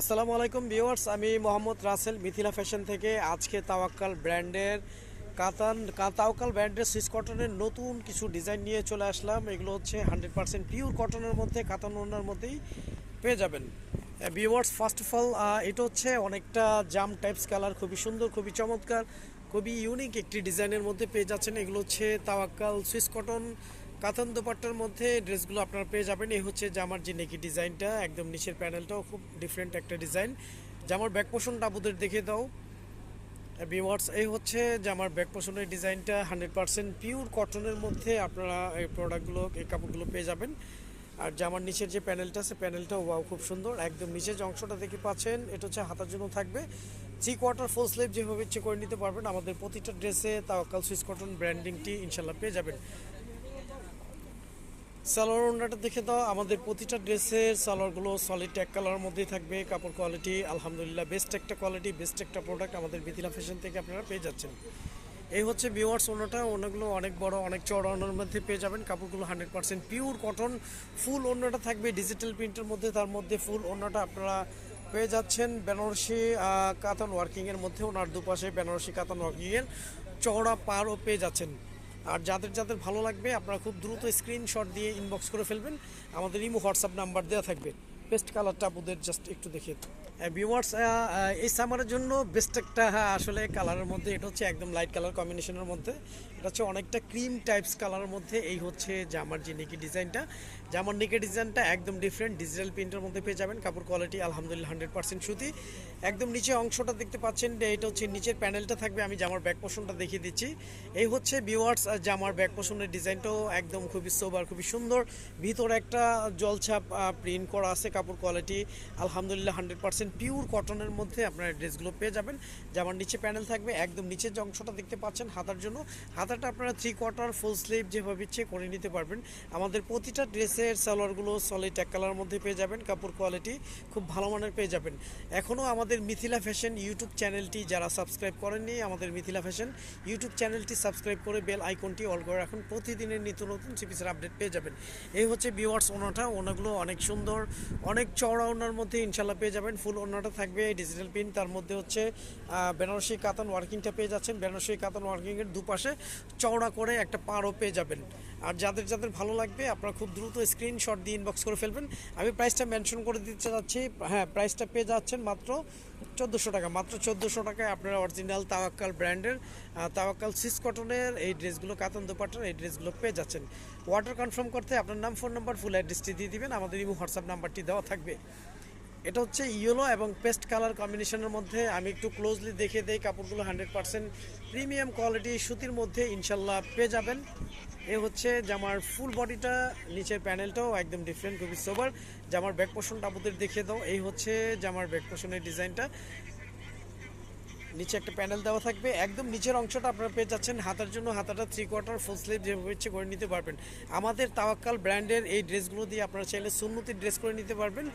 আসসালামু আলাইকুম ভিউয়ার্স, আমি মোহাম্মদ রাসেল মিথিলা ফ্যাশন থেকে। আজকে তাওয়াক্কাল ব্র্যান্ডের কাতান, তাওয়াক্কাল ব্র্যান্ডের সুইস কটনের নতুন কিছু ডিজাইন নিয়ে চলে আসলাম। এগুলো হচ্ছে হান্ড্রেড পার্সেন্ট পিওর কটনের মধ্যে, কাতান ওনার মধ্যেই পেয়ে যাবেন। ভিউয়ার্স ফার্স্ট অফ অল এটা হচ্ছে অনেকটা জাম টাইপস কালার খুবই সুন্দর, খুবই চমৎকার, খুবই ইউনিক একটি ডিজাইনের মধ্যে পেয়ে যাচ্ছেন। এগুলো হচ্ছে তাওয়াক্কাল সুইস কটন কাতান দোপাট্টার মধ্যে ড্রেসগুলো আপনারা পেয়ে যাবেন। এই হচ্ছে জামার যে নেকি ডিজাইনটা, একদম নিচের প্যানেলটাও খুব ডিফারেন্ট একটা ডিজাইন। জামার ব্যাক পোষণটা আপনাদের দেখে দাও। ভিওয়ার্স এই হচ্ছে জামার ব্যাক পোষণের ডিজাইনটা। হান্ড্রেড পার্সেন্ট পিওর কটনের মধ্যে আপনারা এই প্রোডাক্টগুলো এই কাপড়গুলো পেয়ে যাবেন। আর জামার নিচের যে প্যানেলটা আছে প্যানেলটা ওয়াও খুব সুন্দর। একদম নিচের যে অংশটা দেখে পাচ্ছেন, এটা হচ্ছে হাতার জন্য থাকবে। থ্রি কোয়ার্টার ফুল স্লিভ যেভাবে ইচ্ছে করে নিতে পারবেন, আমাদের প্রতিটা ড্রেসে তাওয়াক্কাল সুইস কটন ব্র্যান্ডিংটি ইনশাল্লাহ পেয়ে যাবেন। সালোয়ার ওড়নাটা দেখে দাও। আমাদের প্রতিটা ড্রেসের সালোয়ারগুলো সলিড এক কালারের মধ্যেই থাকবে। কাপড় কোয়ালিটি আলহামদুলিল্লাহ বেস্ট একটা কোয়ালিটি বেস্ট একটা প্রোডাক্ট আমাদের মিথিলা ফ্যাশন থেকে আপনারা পেয়ে যাচ্ছেন। এই হচ্ছে বিওয়ার্স ওনাটা ওনাগুলো অনেক বড়, অনেক চড়া ওনার মধ্যে পেয়ে যাবেন। কাপড়গুলো হান্ড্রেড পার্সেন্ট পিওর কটন ফুল ওনাটা থাকবে ডিজিটাল প্রিন্টের মধ্যে। তার মধ্যে ফুল ওনাটা আপনারা পেয়ে যাচ্ছেন বেনারসি কাতান ওয়ার্কিংয়ের মধ্যে। ওনার দুপাশে বেনারসি, কাতান ওয়ার্কিংয়ের চওড়া পারও পেয়ে যাচ্ছেন। আর যাদের যাদের ভালো লাগবে, আপনারা খুব দ্রুত স্ক্রিনশট দিয়ে ইনবক্স করে ফেলবেন। আমাদের ইমো হোয়াটসঅ্যাপ নাম্বার দেওয়া থাকবে। বেস্ট কালারটা আপনাদের জাস্ট একটু দেখে ভিউয়ার্স এই সামারের জন্য বেস্ট একটা হ্যাঁ, আসলে কালারের মধ্যে এটা হচ্ছে একদম লাইট কালার কম্বিনেশনের মধ্যে। এটা হচ্ছে অনেকটা ক্রিম টাইপস কালারের মধ্যে। এই হচ্ছে জামার যে নিকি ডিজাইনটা জামার নিকি ডিজাইনটা একদম ডিফারেন্ট ডিজিটাল প্রিন্টের মধ্যে পেয়ে যাবেন। কাপড় কোয়ালিটি আলহামদুলিল্লাহ হান্ড্রেড পার্সেন্ট সুতি। একদম নিচে অংশটা দেখতে পাচ্ছেন এটা হচ্ছে নিচের প্যানেলটা থাকবে। আমি জামার ব্যাক পোষণটা দেখিয়ে দিচ্ছি। এই হচ্ছে ভিউয়ার্স জামার ব্যাক পোষণের ডিজাইনটাও একদম খুবই সোবার খুবই সুন্দর। ভিতরে একটা জলছাপ প্রিন্ট করা আছে কাপড় কোয়ালিটি আলহামদুলিল্লাহ হান্ড্রেড পার্সেন্ট পিওর কটনের মধ্যে আপনার ড্রেসগুলো পেয়ে যাবেন। যেমন নিচে প্যানেল থাকবে, একদম নিচের যে অংশটা দেখতে পাচ্ছেন হাতার জন্য। হাতাটা আপনারা থ্রি কোয়ার্টার ফুল স্লিভ যেভাবে ইচ্ছে করে নিতে পারবেন। আমাদের প্রতিটা ড্রেসের সালোয়ারগুলো সলিড এক কালার মধ্যে পেয়ে যাবেন, কাপড় কোয়ালিটি খুব ভালো মানের পেয়ে যাবেন। এখনও আমাদের মিথিলা ফ্যাশন ইউটিউব চ্যানেলটি যারা সাবস্ক্রাইব করেননি, আমাদের মিথিলা ফ্যাশন ইউটিউব চ্যানেলটি সাবস্ক্রাইব করে বেল আইকনটি অল করে রাখুন। প্রতিদিনের নিত্য নতুন সিপিসের আপডেট পেয়ে যাবেন। এই হচ্ছে বিওয়ার্স ওনাটা, ওনাগুলো অনেক সুন্দর অনেক চওড়া ওনার মধ্যে ইনশাল্লাহ পেয়ে যাবেন। ফুল ওনাটা থাকবে ডিজিটাল প্রিন্ট তার মধ্যে হচ্ছে বেনারসি কাতান ওয়ার্কিংটা পেয়ে যাচ্ছেন। বেনারসি কাতান ওয়ার্কিংয়ের দুপাশে চওড়া করে একটা পাড়ও পেয়ে যাবেন। আর যাদের যাদের ভালো লাগবে, আপনারা খুব দ্রুত স্ক্রিনশট দিয়ে ইনবক্স করে ফেলবেন। আমি প্রাইসটা মেনশন করে দিতে যাচ্ছি হ্যাঁ প্রাইসটা পেয়ে যাচ্ছেন মাত্র চোদ্দোশো টাকা, মাত্র চোদ্দোশো টাকায় আপনারা অরিজিনাল তাওয়াক্কাল ব্র্যান্ডের তাওয়াক্কাল সিস কটনের এই ড্রেসগুলো, কাতন দোপাটার এই ড্রেসগুলো পেয়ে যাচ্ছেন। অর্ডার কনফার্ম করতে আপনার নাম ফোন নাম্বার ফুল অ্যাড্রেসটি দিয়ে দিবেন, আমাদের ইমো হোয়াটসঅ্যাপ নাম্বারটি দেওয়া থাকবে। এটা হচ্ছে ইয়েলো এবং পেস্ট কালার কম্বিনেশনের মধ্যে আমি একটু ক্লোজলি দেখে দেই, কাপড়গুলো হান্ড্রেড পার্সেন্ট প্রিমিয়াম কোয়ালিটি সুতির মধ্যে ইনশাল্লাহ পেয়ে যাবেন। এ হচ্ছে জামার ফুল বডিটা নিচের প্যানেলটাও একদম ডিফারেন্ট খুবই সোবার জামার ব্যাক পোষণটা আপনাদের দেখিয়ে দাও, এই হচ্ছে জামার ব্যাক পোষণের ডিজাইনটা নিচে একটা প্যানেল দেওয়া থাকবে। একদম নিচের অংশটা আপনারা পেয়ে যাচ্ছেন। হাতার জন্য হাতাটা থ্রি কোয়ার্টার ফুল স্লিভ যেভাবে ইচ্ছে করে নিতে পারবেন। আমাদের তাওয়াক্কাল ব্র্যান্ডের এই ড্রেসগুলো দিয়ে আপনারা চাইলে সুন্নতি ড্রেস করে নিতে পারবেন।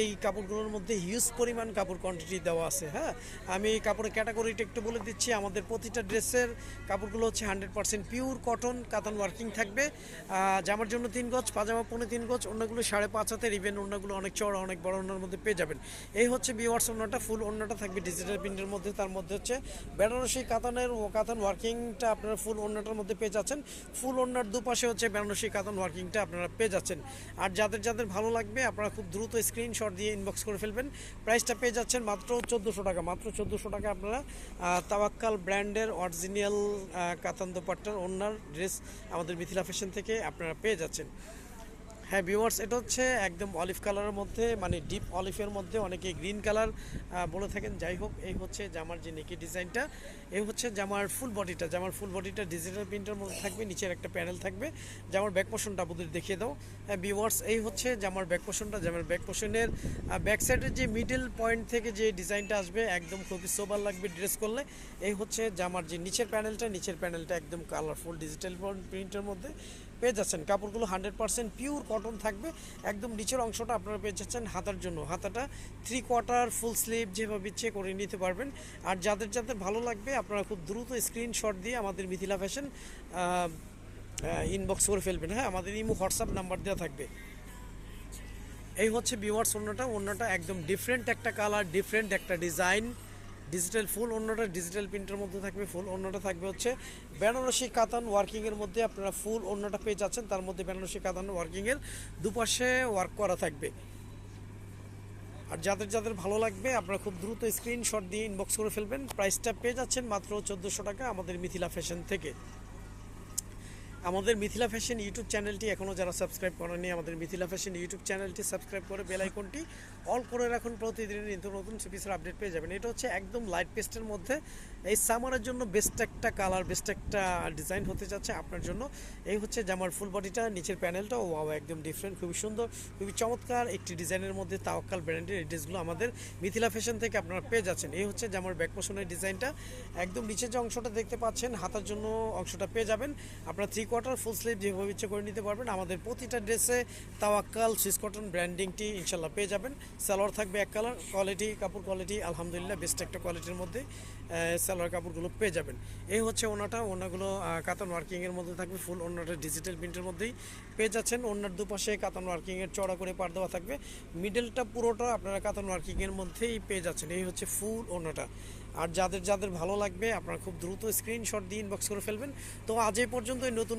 এই কাপড়গুলোর মধ্যে হিউজ পরিমাণ কাপড় কোয়ান্টিটি দেওয়া আছে হ্যাঁ? আমি কাপড়ের ক্যাটাগরিটা একটু বলে দিচ্ছি। আমাদের প্রতিটা ড্রেসের কাপড়গুলো হচ্ছে হান্ড্রেড পার্সেন্ট পিওর কটন কাতান ওয়ার্কিং থাকবে। জামার জন্য তিন গজ, পাজামা পৌনে তিন গজ, অন্যগুলো সাড়ে পাঁচ হাতের ইভেন অন্যগুলো অনেক চড়া অনেক বড় অন্যের মধ্যে পেয়ে যাবেন। এই হচ্ছে বিওয়ার্স অন্যটা ফুল অন্যটা থাকবে ডিজিটাল প্রিন্টের মধ্যে, তার মধ্যে হচ্ছে বেনারসি কাতানের কাতান ওয়ার্কিংটা আপনারা ফুল অন্যটার মধ্যে পেয়ে যাচ্ছেন। ফুল অন্যার দুপাশে হচ্ছে বেনারসি কাতান ওয়ার্কিংটা আপনারা পেয়ে যাচ্ছেন। আর যাদের যাদের ভালো লাগবে, আপনারা খুব দ্রুত স্ক্রিনশট দিয়ে ইনবক্স করে ফেলবেন। প্রাইসটা পেয়ে যাচ্ছেন মাত্র চোদ্দোশো টাকা, মাত্র চোদ্দোশো টাকা আপনারা তাওয়াক্কাল ব্র্যান্ডের অরিজিনাল কাতান দোপাট্টার অন্যার ড্রেস আমাদের মিথিলা ফ্যাশন থেকে আপনারা পেয়ে যাচ্ছেন। হ্যাঁ ভিউয়ার্স এটা হচ্ছে একদম অলিভ কালারের মধ্যে মানে ডিপ অলিভের মধ্যে অনেকে গ্রিন কালার বলে থাকেন। যাই হোক, এই হচ্ছে জামার যে নেকি ডিজাইনটা এই হচ্ছে জামার ফুল বডিটা জামার ফুল বডিটা ডিজিটাল প্রিন্টের মধ্যে থাকবে, নিচের একটা প্যানেল থাকবে। জামার ব্যাক পোষণটা আপনাদের দেখিয়ে দাও। হ্যাঁ ভিউয়ার্স এই হচ্ছে জামার ব্যাক পোষণটা জামার ব্যাক পোষণের ব্যাক সাইডের যে মিডল পয়েন্ট থেকে যে ডিজাইনটা আসবে, একদম খুবই সোবার লাগবে ড্রেস করলে। এই হচ্ছে জামার যে নিচের প্যানেলটা নিচের প্যানেলটা একদম কালারফুল ডিজিটাল প্রিন্টের মধ্যে। পেয়ে যাচ্ছেন। কাপড়গুলো হান্ড্রেড পার্সেন্ট পিওর কটন থাকবে। একদম নিচের অংশটা আপনারা পেয়ে যাচ্ছেন হাতার জন্য। হাতাটা থ্রি কোয়ার্টার ফুল স্লিভ যেভাবে ইচ্ছে করে নিতে পারবেন। আর যাদের যাদের ভালো লাগবে, আপনারা খুব দ্রুত স্ক্রিনশট দিয়ে আমাদের মিথিলা ফ্যাশন ইনবক্স করে ফেলবেন। হ্যাঁ আমাদের ইমো, হোয়াটসঅ্যাপ নাম্বার দেওয়া থাকবে। এই হচ্ছে বিওয়ার্স অন্যটা। অন্যটা একদম ডিফারেন্ট একটা কালার ডিফারেন্ট একটা ডিজাইন ডিজিটাল ফুল অন্যটা ডিজিটাল প্রিন্টের মধ্যে থাকবে ফুল অন্যটা থাকবে হচ্ছে বেনারসি কাতান ওয়ার্কিংয়ের মধ্যে আপনারা ফুল অন্যটা পেয়ে যাচ্ছেন, তার মধ্যে বেনারসি কাতান ওয়ার্কিংয়ের দুপাশে ওয়ার্ক করা থাকবে। আর যাদের যাদের ভালো লাগবে, আপনারা খুব দ্রুত স্ক্রিনশট দিয়ে ইনবক্স করে ফেলবেন। প্রাইসটা পেয়ে যাচ্ছেন মাত্র চোদ্দোশো টাকা আমাদের মিথিলা ফ্যাশন থেকে। আমাদের মিথিলা ফ্যাশন ইউটিউব চ্যানেলটি এখনও যারা সাবস্ক্রাইব করেনি আমাদের মিথিলা ফ্যাশন ইউটিউব চ্যানেলটি সাবস্ক্রাইব করে বেল আইকনটি অল করে রাখুন। প্রতিদিনের নিত্য নতুন সিপিসের আপডেট পেয়ে যাবেন। এটা হচ্ছে একদম লাইট পেস্টের মধ্যে। এই সামারের জন্য বেস্ট একটা কালার বেস্ট একটা ডিজাইন হতে যাচ্ছে আপনার জন্য। এই হচ্ছে জামার ফুল বডিটা নিচের প্যানেলটা ও একদম ডিফারেন্ট খুবই সুন্দর, খুবই চমৎকার। একটি ডিজাইনের মধ্যে তাওয়াক্কাল ব্র্যান্ডের এই ড্রেসগুলো আমাদের মিথিলা ফ্যাশন থেকে আপনারা পেয়ে যাচ্ছেন। এই হচ্ছে জামার ব্যাক পোষণের ডিজাইনটা একদম নিচের যে অংশটা দেখতে পাচ্ছেন, হাতার জন্য অংশটা পেয়ে যাবেন। আপনারা থ্রি কোয়ার্টার ফুল স্লিভ যেভাবে ইচ্ছে করে নিতে পারবেন। আমাদের প্রতিটা ড্রেসে তাওয়াক্কাল সুইস কটন ব্র্যান্ডিংটি ইনশাল্লাহ পেয়ে যাবেন। সালোয়ার থাকবে এক কালার কোয়ালিটি কাপড় কোয়ালিটি আলহামদুলিল্লাহ বেস্ট একটা কোয়ালিটির মধ্যে আহ, সালোয়ার কাপড়গুলো পেয়ে যাবেন। এই হচ্ছে ওনাটা ওনাগুলো কাতান ওয়ার্কিংয়ের মধ্যে থাকবে ফুল ওনাটা ডিজিটাল প্রিন্টের মধ্যেই পেয়ে যাচ্ছেন। ওনার দুপাশে কাতান ওয়ার্কিংয়ের চড়া করে পার দেওয়া থাকবে। মিডলটা পুরোটা আপনারা কাতান ওয়ার্কিংয়ের মধ্যেই পেয়ে যাচ্ছেন। এই হচ্ছে ফুল ওনাটা। আর যাদের যাদের ভালো লাগবে আপনারা খুব দ্রুত স্ক্রিনশট দিয়ে ইনবক্স করে ফেলবেন। তো আজ এই পর্যন্তই। নতুন